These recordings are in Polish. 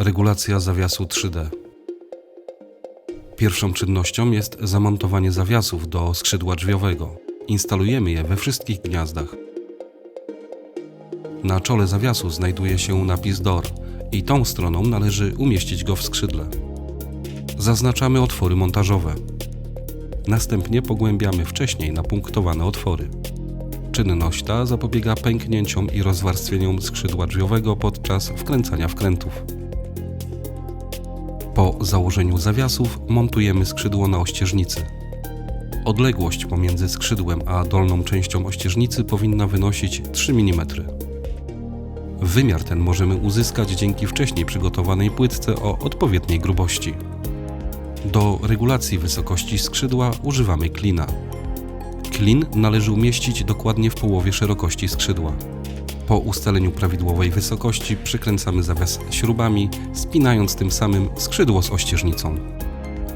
Regulacja zawiasu 3D. Pierwszą czynnością jest zamontowanie zawiasów do skrzydła drzwiowego. Instalujemy je we wszystkich gniazdach. Na czole zawiasu znajduje się napis DOOR i tą stroną należy umieścić go w skrzydle. Zaznaczamy otwory montażowe. Następnie pogłębiamy wcześniej napunktowane otwory. Czynność ta zapobiega pęknięciom i rozwarstwieniom skrzydła drzwiowego podczas wkręcania wkrętów. Po założeniu zawiasów montujemy skrzydło na ościeżnicy. Odległość pomiędzy skrzydłem a dolną częścią ościeżnicy powinna wynosić 3 mm. Wymiar ten możemy uzyskać dzięki wcześniej przygotowanej płytce o odpowiedniej grubości. Do regulacji wysokości skrzydła używamy klina. Klin należy umieścić dokładnie w połowie szerokości skrzydła. Po ustaleniu prawidłowej wysokości przykręcamy zawias śrubami, spinając tym samym skrzydło z ościeżnicą.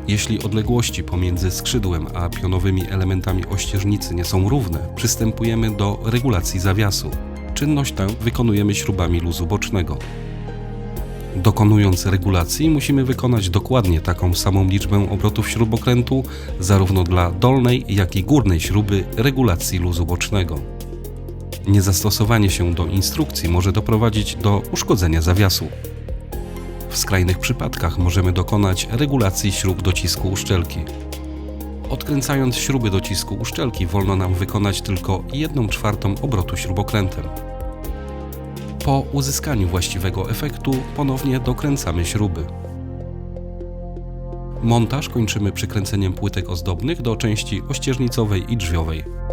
Jeśli odległości pomiędzy skrzydłem a pionowymi elementami ościeżnicy nie są równe, przystępujemy do regulacji zawiasu. Czynność tę wykonujemy śrubami luzu bocznego. Dokonując regulacji, musimy wykonać dokładnie taką samą liczbę obrotów śrubokrętu, zarówno dla dolnej, jak i górnej śruby regulacji luzu bocznego. Niezastosowanie się do instrukcji może doprowadzić do uszkodzenia zawiasu. W skrajnych przypadkach możemy dokonać regulacji śrub docisku uszczelki. Odkręcając śruby docisku uszczelki wolno nam wykonać tylko 1 czwartą obrotu śrubokrętem. Po uzyskaniu właściwego efektu ponownie dokręcamy śruby. Montaż kończymy przykręceniem płytek ozdobnych do części ościeżnicowej i drzwiowej.